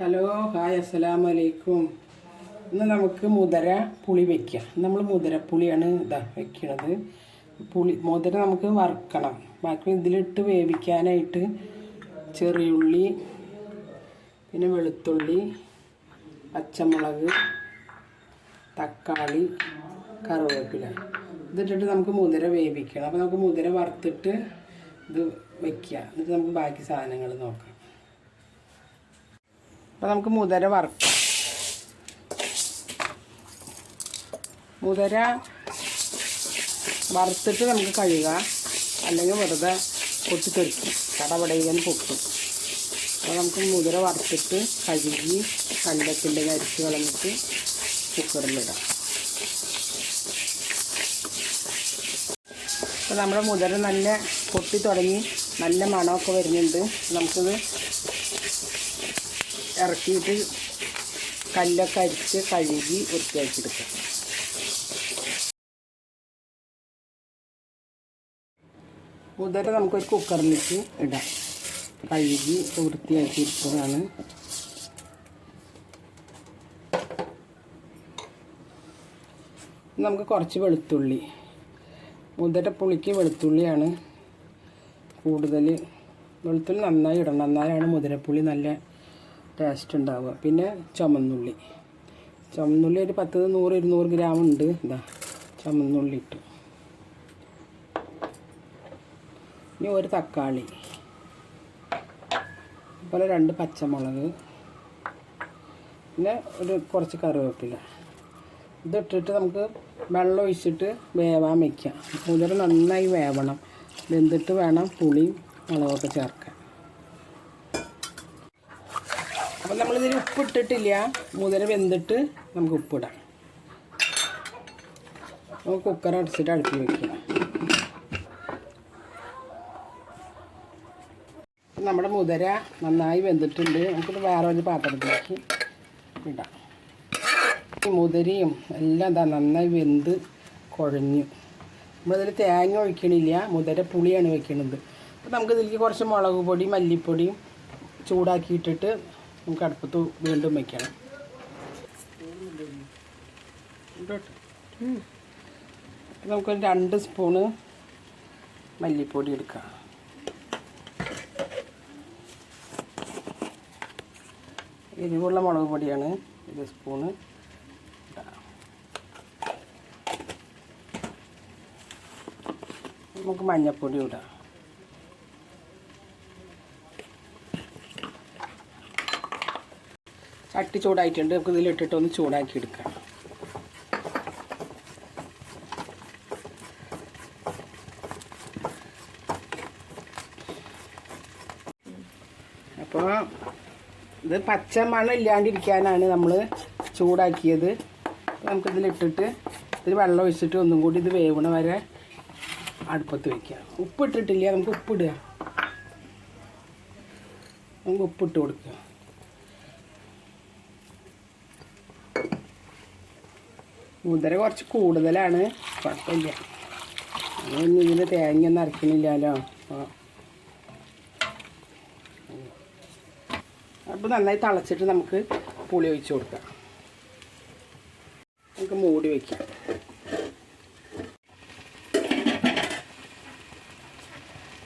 Hello hi അസ്സലാമു അലൈക്കും ഇന്ന് നമുക്ക് മുതിര പുളി വയ്ക്കാം നമ്മൾ മുതിരപ്പുളിയാണ് ഇതാ വെക്കണത്. പുളി മുതിര നമുക്ക് വറുക്കണം. ബാക്കി ഇതിലിട്ട് വേവിക്കാനായിട്ട് ചെറിയുള്ളി പിന്നെ വെളുത്തുള്ളി പച്ചമുളക് തക്കാളി കറിവേപ്പില. ഇതിട്ടിട്ട് നമുക്ക് മുതിര വേവിക്കണം. അപ്പോൾ നമുക്ക് മുതിര വറുത്തിട്ട് ഇത് വയ്ക്കുക എന്നിട്ട് നമുക്ക് ബാക്കി സാധനങ്ങൾ നോക്കാം. അപ്പോൾ നമുക്ക് മുതര വറുക്കാം. മുതര വറുത്തിട്ട് നമുക്ക് കഴുകാം. അല്ലെങ്കിൽ വെറുതെ പൊട്ടിത്തെറിക്കും. കടപടയിൽ പൊട്ടും. അപ്പോൾ നമുക്ക് മുതിര വറുത്തിട്ട് കഴുകി കണ്ടത്തിന്റെ അരിച്ച് കളഞ്ഞിട്ട് കുക്കറിലിടാം അപ്പോൾ നമ്മുടെ മുതിര നല്ല പൊട്ടി തുടങ്ങി നല്ല മണമൊക്കെ വരുന്നുണ്ട്. നമുക്കിത് ഇറക്കിയിട്ട് കല്ലൊക്കെ അരിച്ച് കഴുകി വൃത്തിയാക്കിയെടുക്കുക കൂടുതൽ നമുക്കൊരു കുക്കറിലേക്ക് ഇടാം. കഴുകി വൃത്തിയാക്കിയെടുത്തതാണ്. നമുക്ക് കുറച്ച് വെളുത്തുള്ളി. മുതിര പുളിക്ക് വെളുത്തുള്ളിയാണ് കൂടുതൽ വെളുത്തുള്ളി നന്നായി ഇടണം. നന്നായാണ് മുതിരപ്പുളി നല്ല ടേസ്റ്റ് ഉണ്ടാവുക. പിന്നെ ചുമന്നുള്ളി. ചുമന്നുള്ളി ഒരു പത്ത് നൂറ് ഇരുന്നൂറ് ഗ്രാം ഉണ്ട്. ഇതാ ചുമന്നുള്ളി ഇട്ടു. ഇനി ഒരു തക്കാളി. അതുപോലെ രണ്ട് പച്ചമുളക്. പിന്നെ ഒരു കുറച്ച് കറിവേപ്പില. ഇതിട്ടിട്ട് നമുക്ക് വെള്ളം ഒഴിച്ചിട്ട് വേവാൻ വയ്ക്കാം മുതൽ നന്നായി വേവണം. വെന്തിട്ട് വേണം പുളിയും മുളകൊക്കെ ചേർക്കാൻ. അപ്പം നമ്മളിതിൽ ഉപ്പിട്ടിട്ടില്ല. മുതിര വെന്തിട്ട് നമുക്ക് ഉപ്പിടാം. നമുക്ക് കുക്കർ അടച്ചിട്ട് അടുപ്പിൽ വെക്കണം നമ്മുടെ മുതിര നന്നായി വെന്തിട്ടുണ്ട്. നമുക്കിത് വേറെ ഒരു പാത്രത്തിലേക്ക് ഇടാം. ഈ മുതിരയും എല്ലാം എന്താ നന്നായി വെന്ത് കുഴഞ്ഞു. നമ്മളിതിൽ തേങ്ങ ഒഴിക്കണില്ല. മുതിര പുളിയാണ് വെക്കണത്. അപ്പോൾ നമുക്കിതിലേക്ക് കുറച്ച് മുളക് പൊടി മല്ലിപ്പൊടിയും ചൂടാക്കിയിട്ടിട്ട് നമുക്ക് അടുപ്പത്ത് വീണ്ടും വയ്ക്കണം നമുക്കൊരു രണ്ട് സ്പൂണ് മല്ലിപ്പൊടി എടുക്കാം. എരിവുള്ള മുളക് പൊടിയാണ് ഒരു സ്പൂണ്. നമുക്ക് മഞ്ഞൾപ്പൊടി ഇടാം. ചട്ടി ചൂടായിട്ടുണ്ട്. നമുക്ക് ഇതിലിട്ടിട്ട് ഒന്ന് ചൂടാക്കി എടുക്കാം. അപ്പോൾ ഇത് പച്ച മണം ഇല്ലാണ്ടിരിക്കാനാണ് നമ്മൾ ചൂടാക്കിയത്. നമുക്കിതിലിട്ടിട്ട് ഇതിൽ വെള്ളം ഒഴിച്ചിട്ട് ഒന്നും കൂടി ഇത് വേവണ വരെ അടുപ്പത്ത് വയ്ക്കുക ഉപ്പിട്ടിട്ടില്ല നമുക്ക് ഉപ്പിടുക നമുക്ക് ഉപ്പിട്ട് കൊടുക്കുക. മുതിര കുറച്ച് കൂടുതലാണ്. കുഴപ്പമില്ല. അതൊന്നും തേങ്ങ ഒന്നും അരക്കണില്ലല്ലോ. അപ്പോൾ അപ്പോൾ നന്നായി തിളച്ചിട്ട് നമുക്ക് പുളി ഒഴിച്ച് കൊടുക്കാം. നമുക്ക് മൂടി വയ്ക്കാം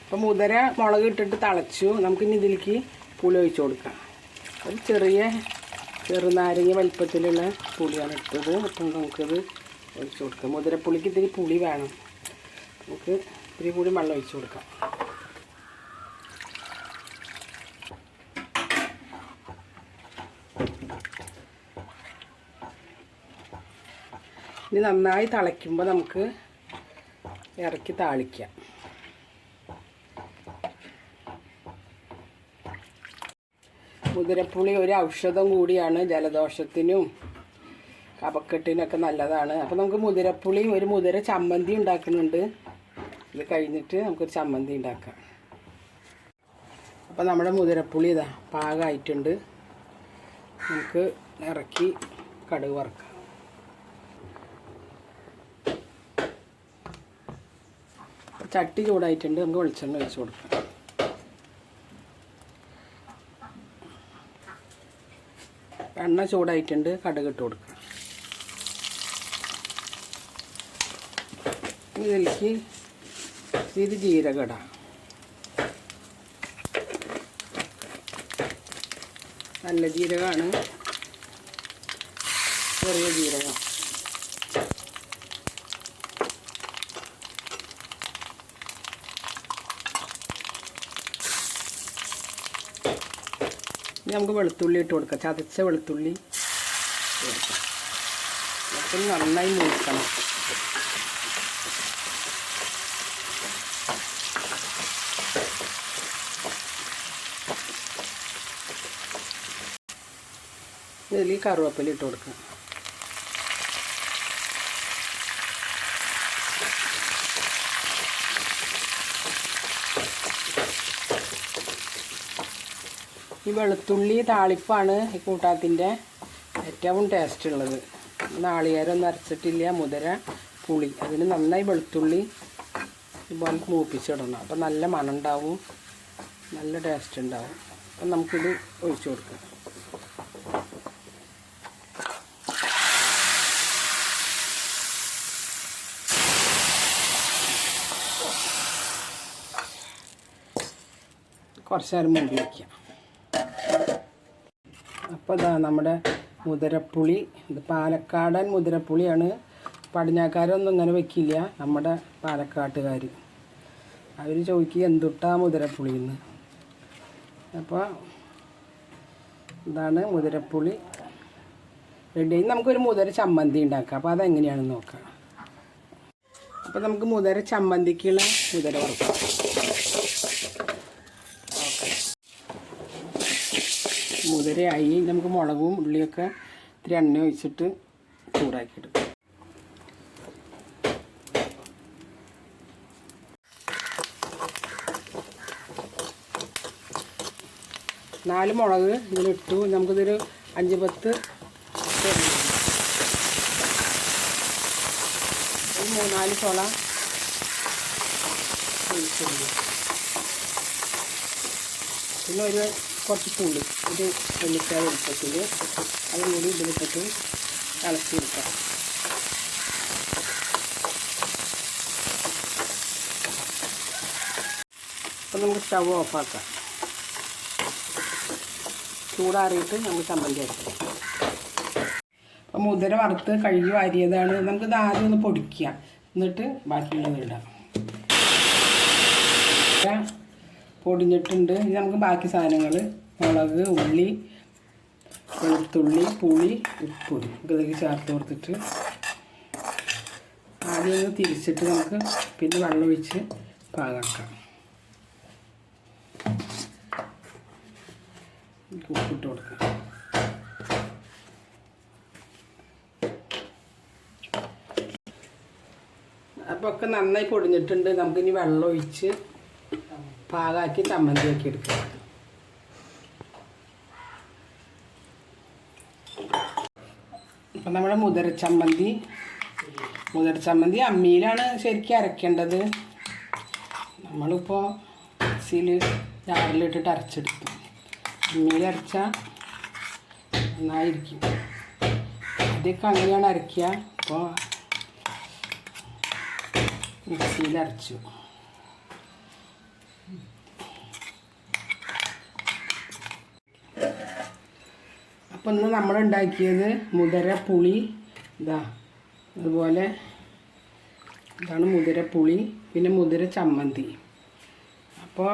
അപ്പോൾ മുതിര മുളക് ഇട്ടിട്ട് തിളച്ചു. നമുക്കിനി ഇതിലേക്ക് പുളി ഒഴിച്ച് കൊടുക്കാം. ഒരു ചെറിയ ചെറുനാരങ്ങ വലിപ്പത്തിലുള്ള പുളിയാണ് ഇട്ടത് അപ്പം നമുക്കത് ഒഴിച്ചു കൊടുക്കാം. മുതിരപ്പുളിക്ക് ഇത്തിരി പുളി വേണം. നമുക്ക് ഇത്തിരി കൂടി വെള്ളം ഒഴിച്ചു കൊടുക്കാം. ഇനി നന്നായി തിളയ്ക്കുമ്പോൾ നമുക്ക് ഇറക്കി താളിക്കാം. മുതിരപ്പുളി ഒരു ഔഷധം കൂടിയാണ് ജലദോഷത്തിനും കപക്കെട്ടിനൊക്കെ നല്ലതാണ്. അപ്പോൾ നമുക്ക് മുതിരപ്പുളി ഒരു മുതിര ചമ്മന്തി ഉണ്ടാക്കുന്നുണ്ട്. ഇത് കഴിഞ്ഞിട്ട് നമുക്കൊരു ചമ്മന്തി ഉണ്ടാക്കാം. അപ്പോൾ നമ്മുടെ മുതിരപ്പുളി ഇതാ പാകമായിട്ടുണ്ട് നമുക്ക് ഇറക്കി കടുക് വറക്കാം. ചട്ടി ചൂടായിട്ടുണ്ട്. നമുക്ക് വെളിച്ചെണ്ണ ഒഴിച്ച് കൊടുക്കാം. എണ്ണ ചൂടായിട്ടുണ്ട് കടുക് ഇട്ട് കൊടുക്കുക ഇതിലേക്ക് ഇത് ജീരകട നല്ല ജീരകമാണ്. ചെറിയ ജീരകം. നമുക്ക് വെളുത്തുള്ളി ഇട്ട് കൊടുക്കാം. ചതച്ച വെളുത്തുള്ളി കൊടുക്കാം. അപ്പം നന്നായി മൂക്കണം. ഇതിൽ കറുവേപ്പില ഇട്ട് കൊടുക്കാം. ഈ വെളുത്തുള്ളി താളിപ്പാണ് ഈ കൂട്ടാത്തിന്റെ ഏറ്റവും ടേസ്റ്റ് ഉള്ളത്. നാളികേരം അരച്ചിട്ടില്ല മുതിര പുളി. അതിന് നന്നായി വെളുത്തുള്ളി ഇതുപോലെ മൂപ്പിച്ചിടണം. അപ്പം നല്ല മണം ഉണ്ടാവും നല്ല ടേസ്റ്റ് ഉണ്ടാവും. അപ്പം നമുക്കിത് ഒഴിച്ചു കൊടുക്കാം. കുറച്ച് നേരം വയ്ക്കാം അപ്പോൾ ഇതാ നമ്മുടെ മുതിരപ്പുളി ഇത് പാലക്കാടൻ മുതിരപ്പുളിയാണ്. പടിഞ്ഞാക്കാരൊന്നും ഇങ്ങനെ വെക്കില്ല നമ്മുടെ പാലക്കാട്ടുകാർ അവർ ചോദിക്കുക എന്തുട്ടാ മുതിരപ്പുളി എന്ന് അപ്പോൾ ഇതാണ് മുതിരപ്പുളി. റെഡി. നമുക്കൊരു മുതിര ചമ്മന്തി ഉണ്ടാക്കാം. അപ്പോൾ അതെങ്ങനെയാണെന്ന് നോക്കാം. അപ്പോൾ നമുക്ക് മുതിര ചമ്മന്തിക്കുള്ള മുതിര വറുക്കാം. മുതിരയായി നമുക്ക് മുളകും ഉള്ളിയൊക്കെ ഇത്തിരി എണ്ണ ഒഴിച്ചിട്ട് ചൂടാക്കിയെടുക്കും. നാല് മുളക് ഇതിലിട്ടു. നമുക്കിതൊരു അഞ്ച് പത്ത് മൂന്നാൽ ചോള പിന്നെ ഒരു കുറച്ച് പുളി ഒരു നെല്ലിക്കായ വലുപ്പത്തിൽ അതും കൂടി ഇതിലിട്ടിട്ട് ഇളക്കിയെടുക്കാം. അപ്പം നമുക്ക് സ്റ്റവ് ഓഫാക്കാം. ചൂടാറിയിട്ട് നമുക്ക് ചമ്മന്തി അരക്കാം. അപ്പം മുതിര വറുത്ത് കഴുകി വാരിയതാണ്. നമുക്കിത് ആദ്യം ഒന്ന് പൊടിക്കുക എന്നിട്ട് ബാക്കിയുള്ളത് ഇടാം. ഇതാ പൊടിഞ്ഞിട്ടുണ്ട്. ഇനി നമുക്ക് ബാക്കി സാധനങ്ങൾ മുളക് ഉള്ളി വെളുത്തുള്ളി പുളി ഉപ്പ് ഇതൊക്കെ ചേർത്ത് കൊടുത്തിട്ട് ആദ്യം ഒന്ന് തിരിച്ചിട്ട് നമുക്ക് പിന്നെ വെള്ളം ഒഴിച്ച് പാകാക്കാം ഉപ്പിട്ട് കൊടുക്കാം. അപ്പോൾ ഒക്കെ നന്നായി പൊടിഞ്ഞിട്ടുണ്ട്. നമുക്കിനി വെള്ളം ഒഴിച്ച് പാകാക്കി ചമ്മന്തിയാക്കി എടുക്കുക. അപ്പം നമ്മുടെ മുതിര ചമ്മന്തി മുതിര ചമ്മന്തി അമ്മിയിലാണ് ശരിക്കും അരക്കേണ്ടത്. നമ്മളിപ്പോൾ മിക്സിയിൽ ജാറിലിട്ടിട്ട് അരച്ചെടുക്കും അമ്മിയിൽ അരച്ചാൽ നന്നായിരിക്കും. ആദ്യമൊക്കെ അങ്ങനെയാണ് അരയ്ക്കുക. അപ്പോൾ മിക്സിയിൽ അരച്ചു. അപ്പം ഇന്ന് നമ്മൾ ഉണ്ടാക്കിയത് ഇതാ അതുപോലെ ഇതാണ് മുതിര പുളി പിന്നെ മുതിര ചമ്മന്തി. അപ്പോൾ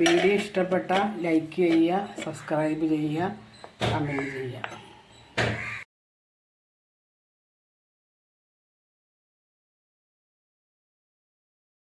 വീഡിയോ ഇഷ്ടപ്പെട്ട ലൈക്ക് ചെയ്യുക സബ്സ്ക്രൈബ് ചെയ്യുക കമന്റ് ചെയ്യുക.